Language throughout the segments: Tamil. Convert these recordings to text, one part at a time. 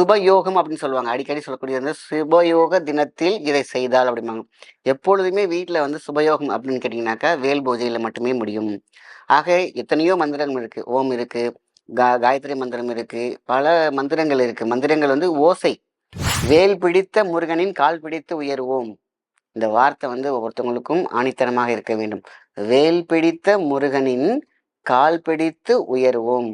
சுபயோகம் அப்படின்னு சொல்லுவாங்க. அடிக்கடி சொல்லக்கூடிய வந்து சுபயோக தினத்தில் இதை செய்தால் அப்படிம்பாங்க. எப்பொழுதுமே வீட்டில் வந்து சுபயோகம் அப்படின்னு கேட்டிங்கனாக்கா வேல் பூஜையில் மட்டுமே முடியும். ஆக எத்தனையோ மந்திரங்கள் இருக்குது ஓம் இருக்குது கா காயத்ரி மந்திரம் இருக்குது பல மந்திரங்கள் இருக்குது மந்திரங்கள் வந்து ஓசை. வேல் பிடித்த முருகனின் கால் பிடித்து உயர்வோம். இந்த வார்த்தை வந்து ஒவ்வொருத்தவங்களுக்கும் ஆணித்தனமாக இருக்க வேண்டும். வேல் பிடித்த முருகனின் கால் பிடித்து உயர்வோம்.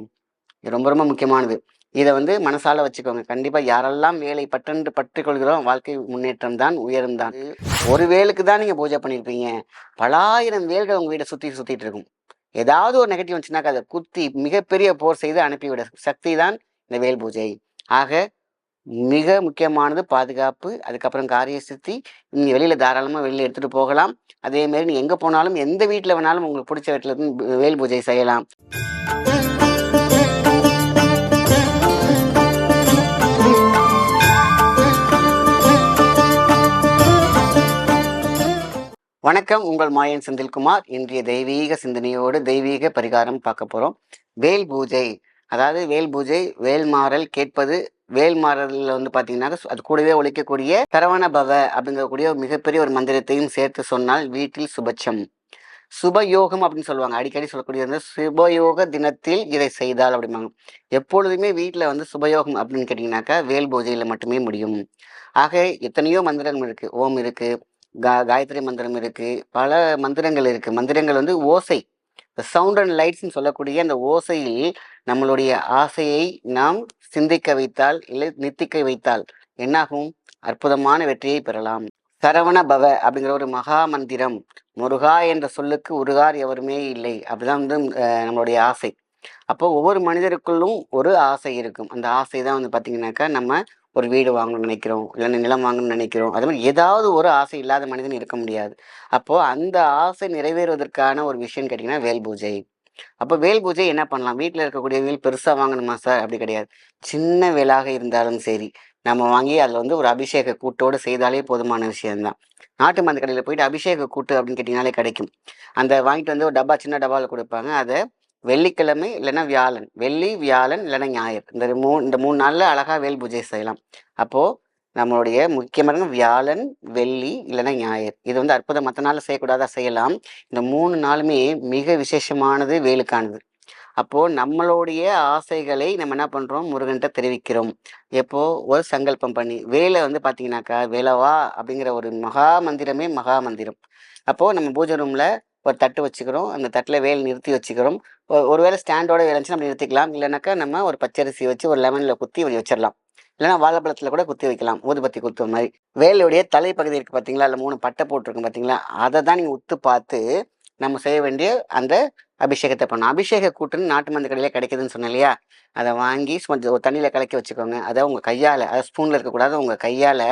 இது ரொம்ப ரொம்ப முக்கியமானது. இதை வந்து மனசால வச்சுக்கோங்க. கண்டிப்பா யாரெல்லாம் வேலை பற்றென்று பற்றி கொள்கிறோம் வாழ்க்கை முன்னேற்றம் தான் உயரும் தான். ஒரு வேலுக்கு தான் நீங்க பூஜை பண்ணியிருப்பீங்க பலாயிரம் வேல்கள் உங்க வீட்டை சுத்தி சுத்திட்டு இருக்கும். ஏதாவது ஒரு நெகட்டிவ் வந்துச்சுனாக்கா அதை குத்தி மிகப்பெரிய போர் செய்து அனுப்பிவிட சக்தி தான் இந்த வேல் பூஜை. ஆக மிக முக்கியமானது பாதுகாப்பு அதுக்கப்புறம் காரிய சித்தி நீங்கள் வெளியில் தாராளமாக வெளியில் எடுத்துகிட்டு போகலாம். அதேமாரி நீங்கள் எங்கே போனாலும் எந்த வீட்டில் வேணாலும் உங்களுக்கு பிடிச்ச வீட்டில் இருந்து வேல் பூஜை செய்யலாம். வணக்கம். உங்கள் மாயன் செந்தில்குமார். இன்றைய தெய்வீக சிந்தனையோடு தெய்வீக பரிகாரம் பார்க்க போகிறோம் வேல் பூஜை. அதாவது வேல் பூஜை வேல்மாறல் கேட்பது வேல்மாறலில் வந்து பார்த்தீங்கன்னா அது கூடவே ஒழிக்கக்கூடிய சரவண பவ அப்படிங்கக்கூடிய ஒரு மிகப்பெரிய ஒரு மந்திரத்தையும் சேர்த்து சொன்னால் வீட்டில் சுபட்சம் சுபயோகம் அப்படின்னு சொல்லுவாங்க. அடிக்கடி சொல்லக்கூடிய வந்து சுபயோக தினத்தில் இதை செய்தால் அப்படிம்பாங்க. எப்பொழுதுமே வீட்டில் வந்து சுபயோகம் அப்படின்னு கேட்டிங்கனாக்கா வேல் பூஜையில் மட்டுமே முடியும். ஆக எத்தனையோ மந்திரங்கள் இருக்குது ஓம் இருக்குது கா காயத்ரி மந்திரம் இருக்குது பல மந்திரங்கள் இருக்குது மந்திரங்கள் வந்து ஓசை. சவுண்ட் அண்ட் லைட்ஸ்னு சொல்லக்கூடிய அந்த ஓசையில் நம்மளுடைய ஆசையை நாம் சிந்திக்க வைத்தால் இல்லை நித்திக்க வைத்தால் என்னாகும்? அற்புதமான வெற்றியை பெறலாம். சரவண பவ அப்படிங்கிற ஒரு மகா மந்திரம். முருகா என்ற சொல்லுக்கு உருகார் எவருமே இல்லை. அப்படிதான் வந்து நம்மளுடைய ஆசை. அப்போ ஒவ்வொரு மனிதருக்குள்ளும் ஒரு ஆசை இருக்கும். அந்த ஆசை தான் வந்து பார்த்தீங்கன்னாக்கா நம்ம ஒரு வீடு வாங்கணும்னு நினைக்கிறோம் இல்லைன்னா நிலம் வாங்கணும்னு நினைக்கிறோம். அது மாதிரி ஏதாவது ஒரு ஆசை இல்லாத மனிதன் இருக்க முடியாது. அப்போது அந்த ஆசை நிறைவேறுவதற்கான ஒரு விஷயம் கேட்டிங்கன்னா வேல் பூஜை. அப்போ வேல் பூஜை என்ன பண்ணலாம்? வீட்டில் இருக்கக்கூடிய வேல் பெருசாக வாங்கணுமா சார்? அப்படி கிடையாது. சின்ன வேலாக இருந்தாலும் சரி நம்ம வாங்கி அதில் வந்து ஒரு அபிஷேக கூட்டோடு செய்தாலே போதுமான விஷயம்தான். நாட்டு மருந்து கடையில் போயிட்டு அபிஷேக கூட்டு அப்படின்னு கேட்டிங்கனாலே கிடைக்கும். அந்த வாங்கிட்டு வந்து ஒரு டப்பா சின்ன டப்பாவில் கொடுப்பாங்க. அதை வெள்ளிக்கிழமை இல்லைன்னா வியாழன். வெள்ளி வியாழன் இல்லைன்னா ஞாயிறு. இந்த மூ இந்த மூணு நாளில் அழகாக வேல் பூஜை செய்யலாம். அப்போது நம்மளுடைய முக்கியமான வியாழன் வெள்ளி இல்லைன்னா ஞாயிறு. இது வந்து அற்புதம். மற்ற நாளில் செய்யக்கூடாதா செய்யலாம். இந்த மூணு நாளுமே மிக விசேஷமானது வேலுக்கானது. அப்போது நம்மளுடைய ஆசைகளை நம்ம என்ன பண்ணுறோம் முருகன்கிட்ட தெரிவிக்கிறோம். எப்போ? ஒரு சங்கல்பம் பண்ணி. வேலை வந்து பார்த்தீங்கன்னாக்கா வேலவா அப்படிங்கிற ஒரு மகா மந்திரமே மகா மந்திரம். அப்போது நம்ம பூஜை ரூமில் ஒரு தட்டு வச்சுக்கிறோம். அந்த தட்டில் வேல் நிறுத்தி வச்சுக்கிறோம். ஒரு ஒருவேளை ஸ்டாண்டோட வேலைச்சுன்னா நம்ம நிறுத்திக்கலாம். இல்லைனாக்கா நம்ம ஒரு பச்சரிசி வச்சு ஒரு லெமனில் குத்தி இப்படி வச்சிடலாம். இல்லைன்னா வாழைப்பழத்தில் கூட குத்தி வைக்கலாம். ஊதுபத்தி குத்துற மாதிரி. வேலையுடைய தலைப்பகுதி இருக்குது பார்த்தீங்களா இல்லை மூணு பட்டை போட்டிருக்கும் பார்த்தீங்களா அதை தான் நீங்கள் உத்து பார்த்து நம்ம செய்ய வேண்டிய அந்த அபிஷேகத்தை பண்ணணும். அபிஷேக கூட்டுன்னு நாட்டு மருந்து கடையில் கிடைக்குதுன்னு சொன்னேன் இல்லையா? அதை வாங்கி கொஞ்சம் தண்ணியில் கலக்கி வச்சுக்கோங்க. அதை உங்கள் கையால் அதை ஸ்பூனில் இருக்கக்கூடாது. உங்கள் கையால்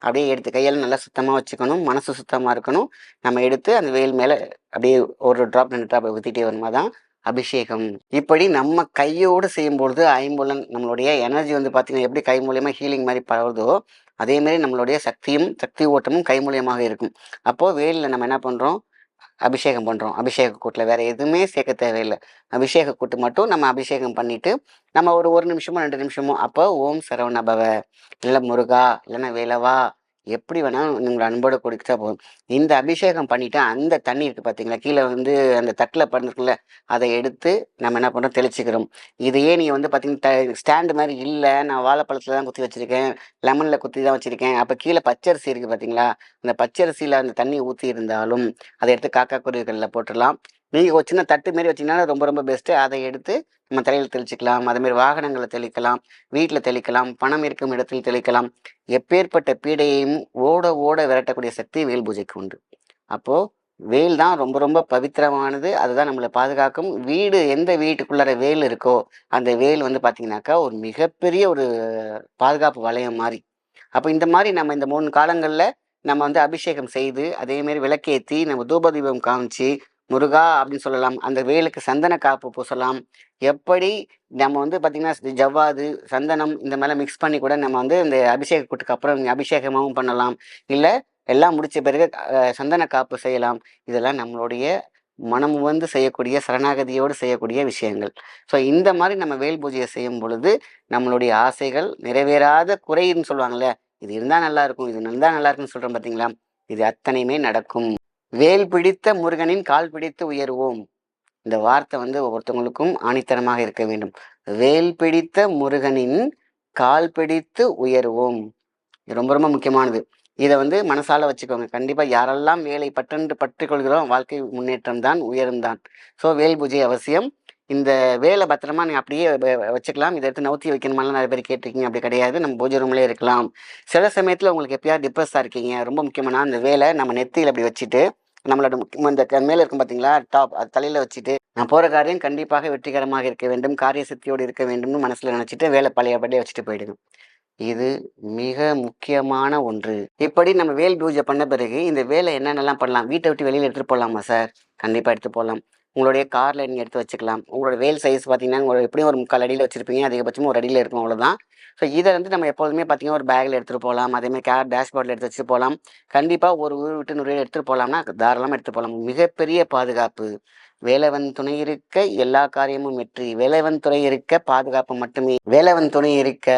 அப்படியே எடுத்து கையால் நல்லா சுத்தமாக வச்சுக்கணும். மனசு சுத்தமாக இருக்கணும். நம்ம எடுத்து அந்த வெயில் மேலே அப்படியே ஒரு ட்ராப் ரெண்டு ட்ராப் ஊற்றிட்டே வருமா தான் அபிஷேகம். இப்படி நம்ம கையோடு செய்யும்பொழுது ஐம்புலன் நம்மளுடைய எனர்ஜி வந்து பார்த்திங்கன்னா எப்படி கை மூலியமாக ஹீலிங் மாதிரி பரவுதோ அதே மாதிரி நம்மளுடைய சக்தியும் சக்தி ஓட்டமும் கை மூலியமாக இருக்கும். அப்போது வெயிலில் நம்ம என்ன பண்ணுறோம் அபிஷேகம் பண்ணுறோம் அபிஷேக கூட்டில் வேறு எதுவுமே சேர்க்க தேவையில்லை. அபிஷேக கூட்டு மட்டும் நம்ம அபிஷேகம் பண்ணிவிட்டு நம்ம ஒரு ஒரு நிமிஷமோ ரெண்டு நிமிஷமோ அப்போ ஓம் சரவண பவ. இல்லை முருகா இல்லைன்னா வேலவா எப்படி வேணாலும் உங்களை அன்போடு கொடுத்தா போதும். இந்த அபிஷேகம் பண்ணிட்டு அந்த தண்ணி இருக்குது பார்த்தீங்களா கீழே வந்து அந்த தட்டில் பண்ணிருக்குல்ல அதை எடுத்து நம்ம என்ன பண்ணுறோம் தெளிச்சுக்கிறோம். இதையே நீங்கள் வந்து பார்த்தீங்கன்னா ஸ்டாண்டு மாதிரி இல்லை நான் வாழைப்பழத்தில் தான் குத்தி வச்சுருக்கேன் லெமனில் குத்தி தான் வச்சுருக்கேன். அப்போ கீழே பச்சரிசி இருக்குது பார்த்தீங்களா அந்த பச்சரிசியில் அந்த தண்ணி ஊற்றி இருந்தாலும் அதை எடுத்து காக்கா குருவிகளில் போட்டுடலாம். நீங்கள் ஒரு சின்ன தட்டு மாரி வச்சீங்கன்னா ரொம்ப ரொம்ப பெஸ்ட்டு அதை எடுத்து நம்ம தலையில் தெளிச்சிக்கலாம். அதேமாரி வாகனங்களை தெளிக்கலாம். வீட்டில் தெளிக்கலாம். பணம் இருக்கும் இடத்தில் தெளிக்கலாம். எப்பேற்பட்ட பீடையையும் ஓட ஓட விரட்டக்கூடிய சக்தி வேல் பூஜைக்கு உண்டு. அப்போது வேல் தான் ரொம்ப ரொம்ப பவித்திரமானது. அதுதான் நம்மளை பாதுகாக்கும். வீடு எந்த வீட்டுக்குள்ளார வேல் இருக்கோ அந்த வேல் வந்து பார்த்தீங்கன்னாக்கா ஒரு மிகப்பெரிய ஒரு பாதுகாப்பு வளையம் மாதிரி. அப்போ இந்த மாதிரி நம்ம இந்த மூணு காலங்களில் நம்ம வந்து அபிஷேகம் செய்து அதேமாரி விளக்கேற்றி நம்ம தூபதீபம் காமிச்சு முருகா அப்படின்னு சொல்லலாம். அந்த வேலுக்கு சந்தன காப்பு பூசலாம். எப்படி நம்ம வந்து பார்த்திங்கன்னா ஜவ்வாது சந்தனம் இந்த மாதிரிலாம் மிக்ஸ் பண்ணி கூட நம்ம வந்து இந்த அபிஷேக கூட்டுக்கு அப்புறம் அபிஷேகமாகவும் பண்ணலாம். இல்லை எல்லாம் முடித்த பிறகு சந்தன காப்பு செய்யலாம். இதெல்லாம் நம்மளுடைய மனம் வந்து செய்யக்கூடிய சரணாகதியோடு செய்யக்கூடிய விஷயங்கள். ஸோ இந்த மாதிரி நம்ம வேல் பூஜையை செய்யும் பொழுது நம்மளுடைய ஆசைகள் நிறைவேறாத குறைன்னு சொல்லுவாங்கல்ல இது இருந்தால் நல்லா இருக்கும் இது இருந்தால் நல்லா இருக்கும்னு சொல்கிறோம் பார்த்தீங்களா இது அத்தனையுமே நடக்கும். வேல் பிடித்த முருகனின் கால் பிடித்து உயர்வோம். இந்த வார்த்தை வந்து ஒவ்வொருத்தவங்களுக்கும் ஆணித்தரமாக இருக்க வேண்டும். வேல் பிடித்த முருகனின் கால் பிடித்து உயர்வோம். இது ரொம்ப ரொம்ப முக்கியமானது. இதை வந்து மனசால வச்சுக்கோங்க. கண்டிப்பாக யாரெல்லாம் வேலை பற்றென்று பற்றி கொள்கிறோம் வாழ்க்கை முன்னேற்றம் தான் உயரும் தான். ஸோ வேல் பூஜை அவசியம். இந்த வேலை பத்திரமா நீங்கள் அப்படியே வ- வச்சுக்கலாம். இதை எடுத்து நவுத்தி வைக்கணுமாலாம் நிறைய பேர் கேட்டிருக்கீங்க. அப்படி கிடையாது. நம்ம பூஜை ரூம்லேயே இருக்கலாம். சில சமயத்தில் உங்களுக்கு எப்பயாவது டிப்ரெஸ்ஸாக இருக்கீங்க. ரொம்ப முக்கியமான அந்த வேலை நம்ம நெத்தியில் அப்படி வச்சுட்டு நம்மளோட இந்த க- மேல இருக்கும் பார்த்தீங்களா டாப் அது தலையில் வச்சுட்டு நான் போகிற காரியம் கண்டிப்பாக வெற்றிகரமாக இருக்க வேண்டும் காரிய சக்தியோடு இருக்க வேண்டும்னு மனசில் நினச்சிட்டு வேலை பழையபடியே வச்சுட்டு போயிடுங்க இது மிக முக்கியமான ஒன்று. இப்படி நம்ம வேல் பூஜை பண்ண பிறகு இந்த வேலை என்னென்னலாம் பண்ணலாம்? வீட்டை விட்டு வெளியில் எடுத்துகிட்டு போகலாமா சார்? கண்டிப்பாக எடுத்து போகலாம். உங்களுடைய காரில் நீங்கள் எடுத்து வச்சுக்கலாம். உங்களோட வேல் சைஸ் பார்த்தீங்கன்னா உங்களோட எப்படியும் ஒரு முக்கால் அடியில் வச்சுருப்பீங்க. அதிகபட்சம் ஒரு அடியில் இருக்கும் அவ்வளோதான் ஸோ இதை வந்து நம்ம எப்போதுமே பார்த்தீங்கன்னா ஒரு பேக்கில் எடுத்துகிட்டு போகலாம். அதேமாதிரி கேர் டேஷ்போர்டில் எடுத்து வச்சுட்டு போகலாம். கண்டிப்பாக ஒரு ஊர் விட்டு நுரையில் எடுத்துகிட்டு போகலாம்னா தாராளமாக எடுத்துகிட்டு போகலாம். மிகப்பெரிய பாதுகாப்பு. வேலவன் துணை இருக்க எல்லா காரியமும் வெற்றி. வேலவன் துணை இருக்க பாதுகாப்பு மட்டுமே. வேலவன் துணை இருக்க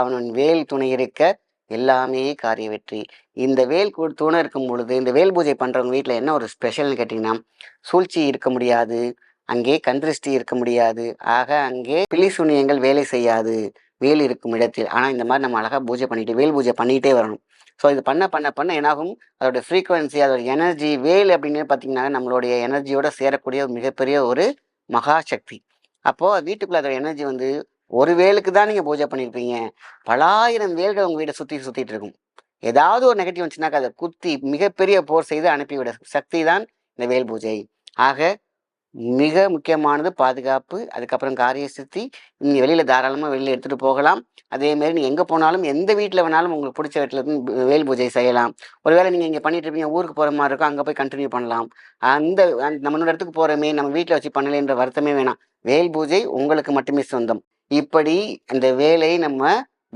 அவனின் வேல் துணை இருக்க எல்லாமே காரிய வெற்றி. இந்த வேல் கு- இருக்கும் பொழுது இந்த வேல் பூஜை பண்ணுறவங்க வீட்டில் என்ன ஒரு ஸ்பெஷல்னு கேட்டிங்கன்னா சூழ்ச்சி இருக்க முடியாது அங்கே கந்திருஷ்டி இருக்க முடியாது ஆக அங்கே பில்லி சூனியங்கள் வேலை செய்யாது வேல் இருக்கும் இடத்தில். ஆனால் இந்த மாதிரி நம்ம அழகாக பூஜை பண்ணிட்டு வேல் பூஜை பண்ணிகிட்டே வரணும். ஸோ இது பண்ண பண்ண பண்ண என்னாகும்? அதோட ஃப்ரீக்குவென்சி அதோட எனர்ஜி வேல் அப்படின்னு பார்த்தீங்கன்னா நம்மளுடைய எனர்ஜியோட சேரக்கூடிய மிகப்பெரிய ஒரு மகா சக்தி. அப்போது வீட்டுக்குள்ளே அதோட எனர்ஜி வந்து ஒரு வேலுக்கு தான் நீங்கள் பூஜை பண்ணியிருப்பீங்க பலாயிரம் வேல்கள் உங்கள் வீட்டை சுற்றி சுற்றிட்டு இருக்கும். ஏதாவது ஒரு நெகட்டிவ் வந்துச்சுனாக்கா அதை குத்தி மிகப்பெரிய போர் செய்து அனுப்பிவிட சக்தி தான் இந்த வேல் பூஜை. ஆக மிக முக்கியமானது பாதுகாப்பு அதுக்கப்புறம் காரிய சித்தி நீங்கள் வெளியில் தாராளமாக வெளியில் எடுத்துகிட்டு போகலாம். அதேமாரி நீங்கள் எங்கே போனாலும் எந்த வீட்டில் வேணாலும் உங்களுக்கு பிடிச்ச வீட்டில் இருந்து வேல் பூஜை செய்யலாம். ஒருவேளை நீங்கள் இங்கே பண்ணிட்டு இருப்பீங்க ஊருக்கு போகிற மாதிரி இருக்கும் அங்கே போய் கண்டினியூ பண்ணலாம். அந்த அந்த நம்மளோட இடத்துக்கு போகிறோமே நம்ம வீட்டில் வச்சு பண்ணலைன்ற வருத்தமே வேணாம். வேல் பூஜை உங்களுக்கு மட்டுமே சொந்தம். இப்படி அந்த வேலை நம்ம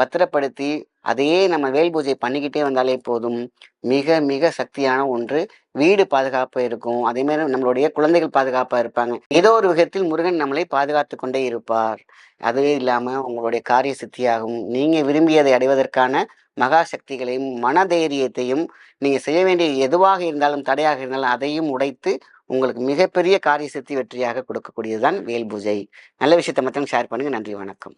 பத்திரப்படுத்தி அதையே நம்ம வேல் பூஜை பண்ணிக்கிட்டே வந்தாலே போதும். மிக மிக சக்தியான ஒன்று. வீடு பாதுகாப்பாக இருக்கும். அதே மாதிரி நம்மளுடைய குழந்தைகள் பாதுகாப்பாக இருப்பாங்க. ஏதோ ஒரு விதத்தில் முருகன் நம்மளை பாதுகாத்து கொண்டே இருப்பார். அதுவே இல்லாமல் உங்களுடைய காரிய சித்தியாகும் நீங்கள் விரும்பியதை அடைவதற்கான மகா சக்திகளையும் மனதைரியத்தையும் நீங்கள் செய்ய வேண்டிய எதுவாக இருந்தாலும் தடையாக இருந்தாலும் அதையும் உடைத்து உங்களுக்கு மிகப்பெரிய காரிய சித்தி வெற்றியாக கொடுக்கக்கூடியதுதான் வேல் பூஜை. நல்ல விஷயத்தை மட்டும் ஷேர் பண்ணுங்கள் நன்றி வணக்கம்.